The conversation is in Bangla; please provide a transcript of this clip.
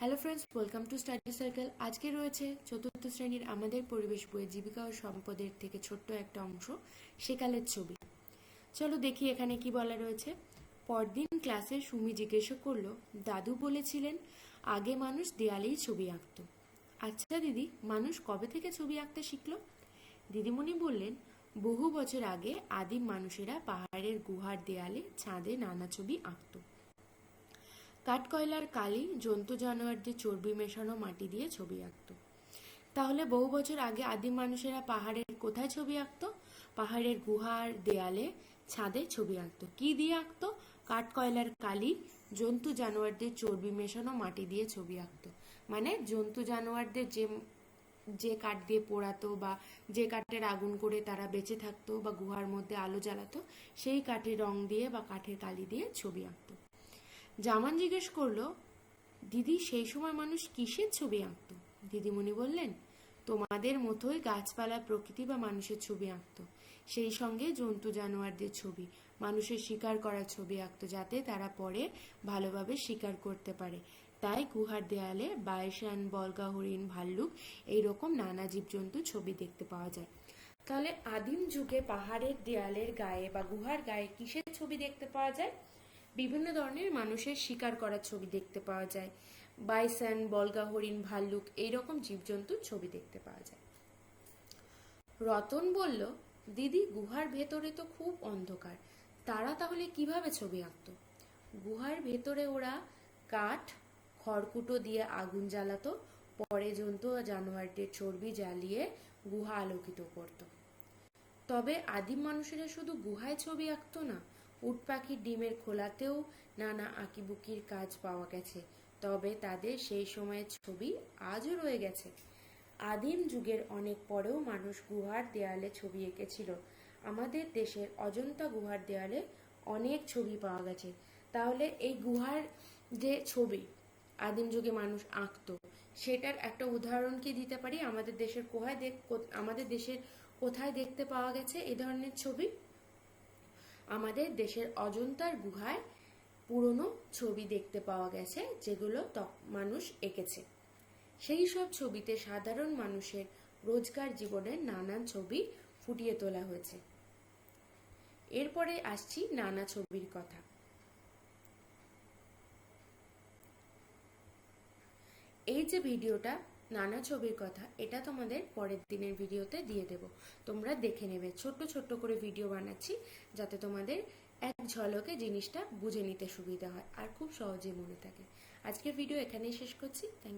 Hello friends welcome to study circle আজকে রয়েছে চতুর্থ শ্রেণির আমাদের পরিবেশ বইয়ের জীবিকা ও সম্পদের থেকে ছোট্ট একটা অংশ, সেকালের ছবি। চলো দেখি এখানে কি বলা রয়েছে। পরদিন ক্লাসে সুমি জিজ্ঞেস করল, দাদু বলেছিলেন, আগে মানুষ দেয়ালেই ছবি আঁকতো। আচ্ছা দিদি, মানুষ কবে থেকে ছবি আঁকতে শিখল? দিদিমণি বললেন, বহু বছর আগে আদিম মানুষেরা পাহাড়ের গুহার দেয়ালে ছাদে নানা ছবি আঁকতো। কাঠকয়লার কালি জন্তু জানোয়ারদের চর্বি মেশানো মাটি দিয়ে ছবি আঁকত। তাহলে বহু বছর আগে আদিম মানুষেরা পাহাড়ের কোথায় ছবি আঁকত? পাহাড়ের গুহার দেয়ালে, ছাদে ছবি আঁকত। কি দিয়ে আঁকতো? কাঠকয়লার কালি জন্তু জানোয়ারদের চর্বি মেশানো মাটি দিয়ে ছবি আঁকতো। মানে জন্তু জানোয়ারদের যে যে কাঠ দিয়ে পোড়াতো বা যে কাঠের আগুন করে তারা বেঁচে থাকতো বা গুহার মধ্যে আলো জ্বালাতো, সেই কাঠের রং দিয়ে বা কাঠের কালি দিয়ে ছবি আঁকতো। জামান জিজ্ঞেস করল, দিদি, সেই সময় মানুষ কিসের ছবি আঁকতো? দিদিমণি বললেন, তোমাদের মতোই গাছপালা প্রকৃতি বা মানুষের ছবি আঁকতো। সেই সঙ্গে জন্তু জানোয়ারদের ছবি, মানুষের শিকার করার ছবি আঁকতো যাতে তারা পরে ভালোভাবে শিকার করতে পারে। তাই গুহার দেয়ালে বায়সান বলগা হরিণ ভাল্লুক এইরকম নানা জীবজন্তু ছবি দেখতে পাওয়া যায়। তাহলে আদিম যুগে পাহাড়ের দেয়ালের গায়ে বা গুহার গায়ে কিসের ছবি দেখতে পাওয়া যায়? বিভিন্ন ধরনের মানুষের শিকার করার ছবি দেখতে পাওয়া যায়। বাইসান, বলগা হরিণ, ভাল্লুক এইরকম জীবজন্তুর ছবি দেখতে পাওয়া যায়। রতন বলল, দিদি, গুহার ভেতরে তো খুব অন্ধকার। তারা তাহলে কীভাবে ছবি আঁকতো? গুহার ভেতরে ওরা কাঠ, খড়কুটো দিয়ে আগুন জ্বালাতো, পরে জন্তু ও জানোয়ারদের চর্বি জ্বালিয়ে গুহা আলোকিত করত। তবে আদিম মানুষেরা শুধু গুহায় ছবি আঁকতো না উট পাখির ডিমের খোলাতেও নানা আঁকিবুকির কাজ পাওয়া গেছে। তবে তাদের সেই সময়ের ছবি আজও রয়ে গেছে। আদিম যুগের অনেক পরেও মানুষ গুহার দেয়ালে ছবি এঁকেছিল। আমাদের দেশের অজন্তা গুহার দেয়ালে অনেক ছবি পাওয়া গেছে। তাহলে এই গুহার যে ছবি আদিম যুগে মানুষ আঁকতো, সেটার একটা উদাহরণ কি দিতে পারি? আমাদের দেশের কোথায় আমাদের দেশের কোথায় দেখতে পাওয়া গেছে এই ধরনের ছবি? আমাদের দেশের অজন্তার গুহায় পুরনো ছবি দেখতে পাওয়া গেছে, যেগুলো মানুষ এঁকেছে। সেই সব ছবিতে সাধারণ মানুষের রোজকার জীবনের নানান ছবি ফুটিয়ে তোলা হয়েছে। এরপরে আসছি নানা ছবির কথা। এই যে ভিডিওটা নানা ছবির কথা, এটা তোমাদের পরের দিনের ভিডিওতে দিয়ে দেব। তোমরা দেখে নেবে। ছোট্ট ছোট্ট করে ভিডিও বানাচ্ছি, যাতে তোমাদের এক ঝলকে জিনিসটা বুঝে নিতে সুবিধা হয় আর খুব সহজে মনে থাকে। আজকের ভিডিও এখানেই শেষ করছি। থ্যাংক